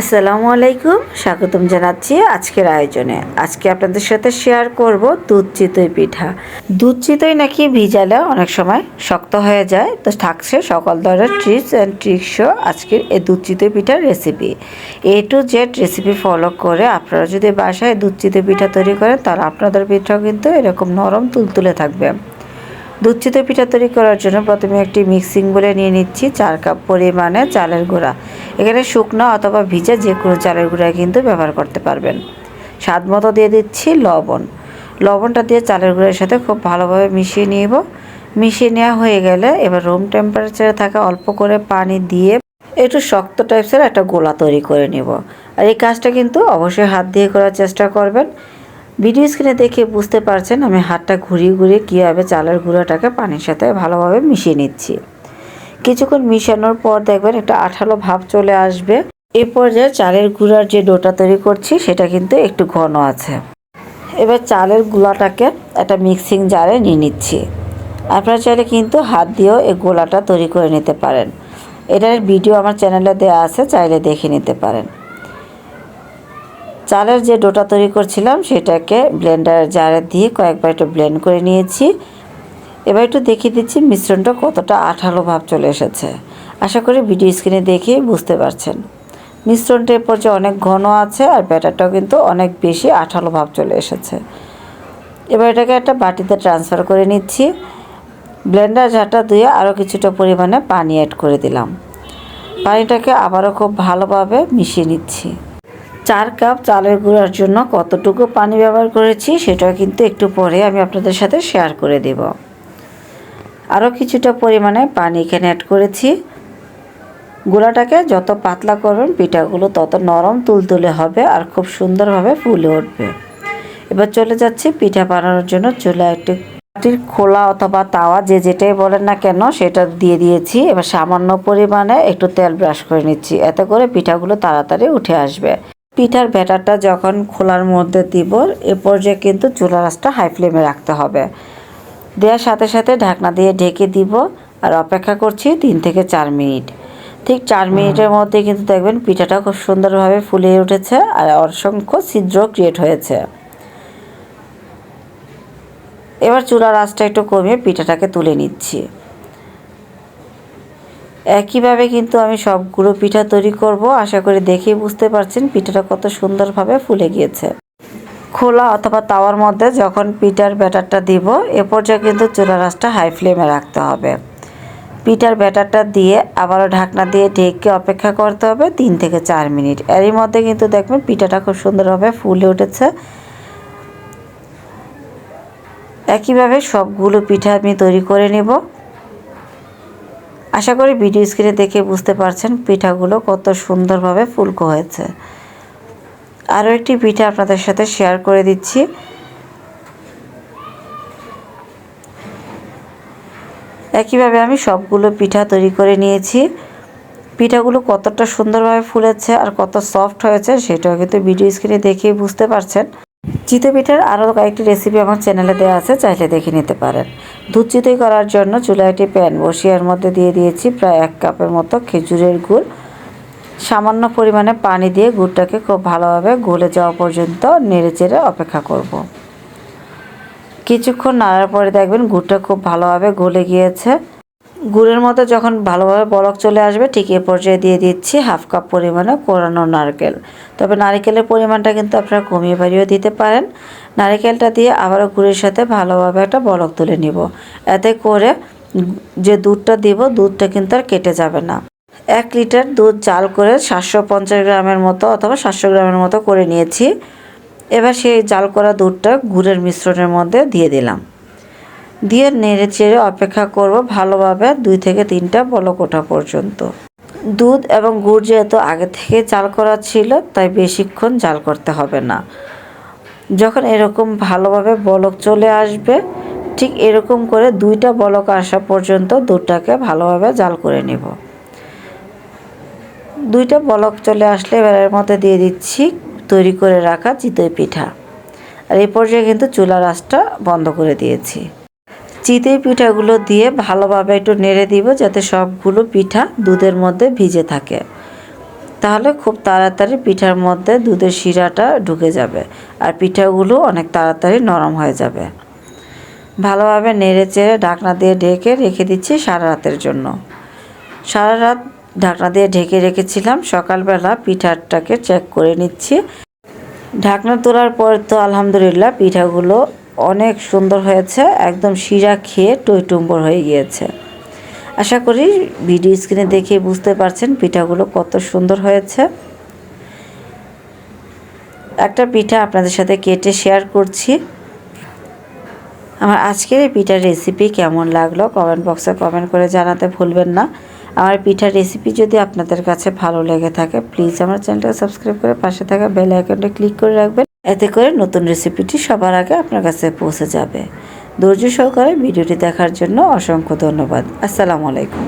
আসসালামু আলাইকুম, স্বাগতম জানাচ্ছি আজকের আয়োজনে। আজকে আপনাদের সাথে শেয়ার করব দুধ চিতই পিঠা। দুধ চিতই নাকি ভিজালে অনেক সময় শক্ত হয়ে যায়, তো থাকছে সকল ধরনের ট্রিপস অ্যান্ড ট্রিক্সও আজকের এই দুধ চিতই পিঠার recipe A to Z recipe follow করে আপনারা যদি বাসায় দুধ চিতই পিঠা তৈরি করেন, তাহলে আপনাদের পিঠাও কিন্তু এরকম নরম তুলতুলে থাকবে। দুধ চিতই পিঠা তৈরি করার জন্য প্রথমে একটি মিক্সিং বলে নিয়ে নিচ্ছি চার কাপ পরিমাণে চালের গুঁড়া। এখানে শুকনো অথবা ভিজা যে কোনো চালের গুঁড়া কিন্তু ব্যবহার করতে পারবেন। স্বাদ মতো দিয়ে দিচ্ছি লবণ। লবণটা দিয়ে চালের গুঁড়ার সাথে খুব ভালোভাবে মিশিয়ে নিব। মিশিয়ে নেওয়া হয়ে গেলে এবার রুম টেম্পারেচারে থাকা অল্প করে পানি দিয়ে একটু শক্ত টাইপসের একটা গোলা তৈরি করে নেব। আর এই কাজটা কিন্তু অবশ্যই হাত দিয়ে করার চেষ্টা করবেন। ভিডিও স্ক্রিনে দেখে বুঝতে পারছেন, আমি হাতটা ঘুরিয়ে ঘুরিয়ে কীভাবে চালের গুঁড়োটাকে পানির সাথে ভালোভাবে মিশিয়ে নিচ্ছি। কিছুক্ষণ মিশানোর পর দেখবেন একটা আঠালো ভাব চলে আসবে। এ পর্যায়ে চালের গুঁড়ার যে ডোটা তৈরি করছি, সেটা কিন্তু একটু ঘন আছে। এবার চালের গুঁড়াটাকে একটা মিক্সিং জারে নিয়ে নিচ্ছি। আপনারা চাইলে কিন্তু হাত দিয়েও এই গোলাটা তৈরি করে নিতে পারেন। এটার ভিডিও আমার চ্যানেলে দেওয়া আছে, চাইলে দেখে নিতে পারেন। চালের যে ডোটা তৈরি করছিলাম সেটাকে ব্লেন্ডার জারে দিয়ে কয়েকবার একটু ব্লেন্ড করে নিয়েছি। এবার একটু দেখিয়ে দিচ্ছি মিশ্রণটা কতটা আঠালো ভাব চলে এসেছে। আশা করি ভিডিও স্ক্রিনে দেখেই বুঝতে পারছেন। মিশ্রণটা এ পর্যায়ে অনেক ঘন আছে আর ব্যাটারটাও কিন্তু অনেক বেশি আঠালো ভাব চলে এসেছে। এবার এটাকে একটা বাটিতে ট্রান্সফার করে নিচ্ছি। ব্লেন্ডার ঝাঁটা দিয়ে আরও কিছুটা পরিমাণে পানি অ্যাড করে দিলাম। পানিটাকে আবারও খুব ভালোভাবে মিশিয়ে নিচ্ছি। চার কাপ চালের গুঁড়ার জন্য কতটুকু পানি ব্যবহার করেছি সেটা কিন্তু একটু পরে আমি আপনাদের সাথে শেয়ার করে দেব। আরও কিছুটা পরিমাণে পানি এখানে অ্যাড করেছি। গুঁড়াটাকে যত পাতলা করবেন পিঠাগুলো তত নরম তুলতুলে হবে আর খুব সুন্দরভাবে ফুলে উঠবে। এবার চলে যাচ্ছি পিঠা বানানোর জন্য। চুলা একটু মাটির খোলা অথবা তাওয়া যে যেটাই বলেন না কেন সেটা দিয়ে দিয়েছি। এবার সামান্য পরিমাণে একটু তেল ব্রাশ করে নিচ্ছি। এতে করে পিঠাগুলো তাড়াতাড়ি উঠে আসবে। পিঠার ব্যাটারটা যখন খোলার মধ্যে দিব, এ পর্যায়ে কিন্তু চুলা রাসটা হাই ফ্লেমে রাখতে হবে। দেওয়ার সাথে সাথে ঢাকনা দিয়ে ঢেকে দিব আর অপেক্ষা করছি তিন থেকে চার মিনিট। ঠিক চার মিনিটের মধ্যে কিন্তু দেখবেন পিঠাটা খুব সুন্দরভাবে ফুলিয়ে উঠেছে আর অসংখ্য ছিদ্র ক্রিয়েট হয়েছে। এবার চুলার আঁচটা একটু কমিয়ে পিঠাটাকে তুলে নিচ্ছি। একইভাবে কিন্তু আমি সবগুলো পিঠা তৈরি করব। আশা করি দেখেই বুঝতে পারছেন, পিঠাটা কত সুন্দরভাবে ফুলে গিয়েছে। খোলা অথবা তাওয়ার মধ্যে যখন পিঠার ব্যাটারটা দিব, এ পর্যায়ে কিন্তু চুলা রাসটা হাই ফ্লেমে রাখতে হবে। পিঠার ব্যাটারটা দিয়ে আবারও ঢাকনা দিয়ে ঢেকে অপেক্ষা করতে হবে তিন থেকে চার মিনিট। এরই মধ্যে কিন্তু দেখবেন পিঠাটা খুব সুন্দরভাবে ফুলে উঠেছে। একইভাবে সবগুলো পিঠা আমি তৈরি করে নেব। আশা করি ভিডিও স্ক্রিনে দেখে বুঝতে পারছেন পিঠাগুলো কত সুন্দরভাবে ফুলকো হয়েছে। আরও একটি পিঠা আপনাদের সাথে শেয়ার করে দিচ্ছি। একইভাবে আমি সবগুলো পিঠা তৈরি করে নিয়েছি। পিঠাগুলো কতটা সুন্দরভাবে ফুলেছে আর কত সফট হয়েছে সেটাও কিন্তু ভিডিও স্ক্রিনে দেখেই বুঝতে পারছেন। চিতই পিঠার আরও কয়েকটি রেসিপি আমার চ্যানেলে দেওয়া আছে, চাইলে দেখে নিতে পারেন। দুধ চিতই করার জন্য চুলায় একটি প্যান বসিয়ে মধ্যে দিয়ে দিয়েছি প্রায় এক কাপের মতো খেজুরের গুড়। সামান্য পরিমাণে পানি দিয়ে গুড়টাকে খুব ভালোভাবে গলে যাওয়া পর্যন্ত নেড়ে চেড়ে অপেক্ষা করব। কিছুক্ষণ নাড়ার পরে দেখবেন গুড়টা খুব ভালোভাবে গলে গিয়েছে। গুড়ের মতো যখন ভালোভাবে বলক চলে আসবে, ঠিক এ পর্যায়ে দিয়ে দিচ্ছি হাফ কাপ পরিমাণে কোরানো নারকেল। তবে নারকেলের পরিমাণটা কিন্তু আপনারা কমিয়ে বাড়িয়েও দিতে পারেন। নারকেলটা দিয়ে আবারও গুড়ের সাথে ভালোভাবে একটা বলক তুলে নিব। এতে করে যে দুধটা দিব, দুধটা কিন্তু আর কেটে যাবে না। এক লিটার দুধ জাল করে সাতশো পঞ্চাশ গ্রামের মতো অথবা সাতশো গ্রামের মতো করে নিয়েছি। এবার সেই জাল করা দুধটা গুড়ের মিশ্রণের মধ্যে দিয়ে দিলাম। দিয়ে নেড়ে চেড়ে অপেক্ষা করব ভালোভাবে দুই থেকে তিনটা বলক ওঠা পর্যন্ত। দুধ এবং গুড় যেহেতু আগে থেকে জাল করা ছিল, তাই বেশিক্ষণ জাল করতে হবে না। যখন এরকম ভালোভাবে বলক চলে আসবে, ঠিক এরকম করে দুইটা বলক আসা পর্যন্ত দুধটাকে ভালোভাবে জাল করে নেব। দুইটা বলক চলে আসলে এবার এর মধ্যে দিয়ে দিচ্ছি তৈরি করে রাখা চিতই পিঠা। আর এই পর্যায়ে কিন্তু চুলার আঁচটা বন্ধ করে দিয়েছি। চিতই পিঠাগুলো দিয়ে ভালোভাবে একটু নেড়ে দিব যাতে সবগুলো পিঠা দুধের মধ্যে ভিজে থাকে। তাহলে খুব তাড়াতাড়ি পিঠার মধ্যে দুধের শিরাটা ঢুকে যাবে আর পিঠাগুলো অনেক তাড়াতাড়ি নরম হয়ে যাবে। ভালোভাবে নেড়ে চেড়ে ঢাকনা দিয়ে ঢেকে রেখে দিচ্ছি সারা রাতের জন্য। সারা রাত ঢাকনা দিয়ে ঢেকে রেখেছিলাম। সকালবেলা পিঠাটাকে চেক করে নিচ্ছি। ঢাকনা তোলার পর তো আলহামদুলিল্লাহ পিঠাগুলো অনেক সুন্দর হয়েছে, একদম শিরা খেয়ে টইটুম্বর হয়ে গিয়েছে। আশা করি ভিডিও স্ক্রিনে দেখে বুঝতে পারছেন পিঠাগুলো কত সুন্দর হয়েছে। একটা পিঠা আপনাদের সাথে কেটে শেয়ার করছি। আমার আজকের এই পিঠার রেসিপি কেমন লাগল কমেন্ট বক্সে কমেন্ট করে জানাতে ভুলবেন না। আমার পিঠার রেসিপি যদি আপনাদের কাছে ভালো লেগে থাকে প্লিজ আমার চ্যানেলটা সাবস্ক্রাইব করে পাশে থাকা বেল আইকনটা ক্লিক করে রাখবেন। এতে করে নতুন রেসিপিটি সবার আগে আপনার কাছে পৌঁছে যাবে। ধৈর্য সহকারে ভিডিওটি দেখার জন্য অসংখ্য ধন্যবাদ। আসসালামু আলাইকুম।